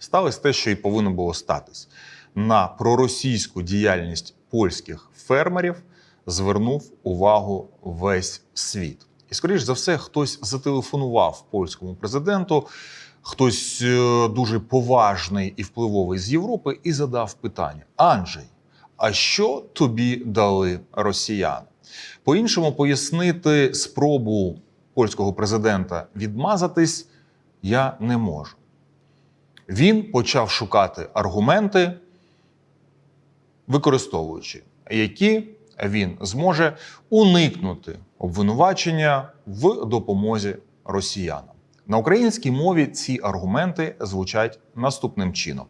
сталося те, що і повинно було статись. На проросійську діяльність польських фермерів звернув увагу весь світ. І, скоріш за все, хтось зателефонував польському президенту, хтось е, дуже поважний і впливовий з Європи, і задав питання: Анджей, а що тобі дали росіяни? По-іншому пояснити спробу польського президента відмазатись я не можу. Він почав шукати аргументи, використовуючи які він зможе уникнути обвинувачення в допомозі росіянам. На українській мові ці аргументи звучать наступним чином: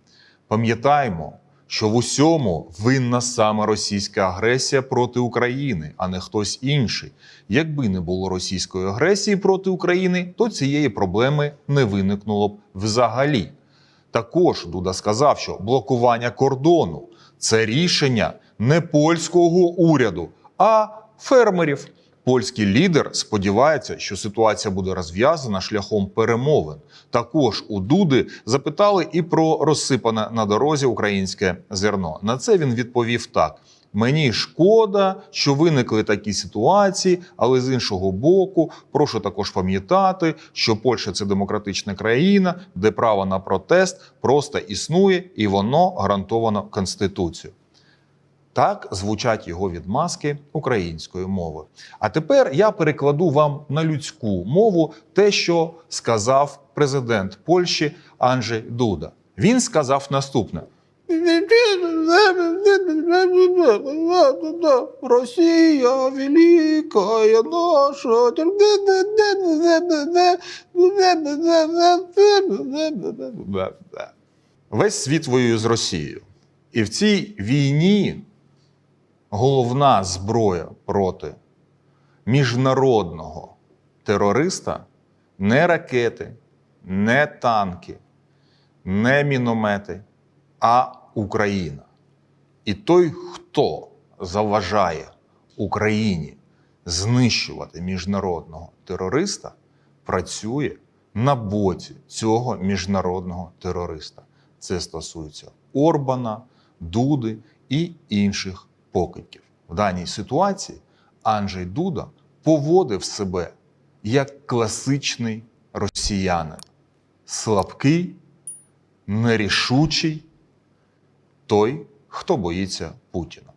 пам'ятаємо, що в усьому винна саме російська агресія проти України, а не хтось інший. Якби не було російської агресії проти України, то цієї проблеми не виникнуло б взагалі. Також Дуда сказав, що блокування кордону це рішення не польського уряду, а фермерів. Польський лідер сподівається, що ситуація буде розв'язана шляхом перемовин. Також у Дуди запитали і про розсипане на дорозі українське зерно. На це він відповів так: мені шкода, що виникли такі ситуації, але з іншого боку, прошу також пам'ятати, що Польща це демократична країна, де право на протест просто існує, і воно гарантовано конституцією. Так звучать його відмазки українською мовою. А тепер я перекладу вам на людську мову те, що сказав президент Польщі Анджей Дуда. Він сказав наступне: Росія велика наша. весь світ воює з Росією. І в цій війні головна зброя проти міжнародного терориста не ракети, не танки, не міномети, а Україна. І той, хто заважає Україні знищувати міжнародного терориста, працює на боці цього міжнародного терориста. Це стосується Орбана, Дуди і інших покидьків. В даній ситуації Анджей Дуда поводив себе як класичний росіянин, слабкий, нерішучий, той, хто боїться Путіна.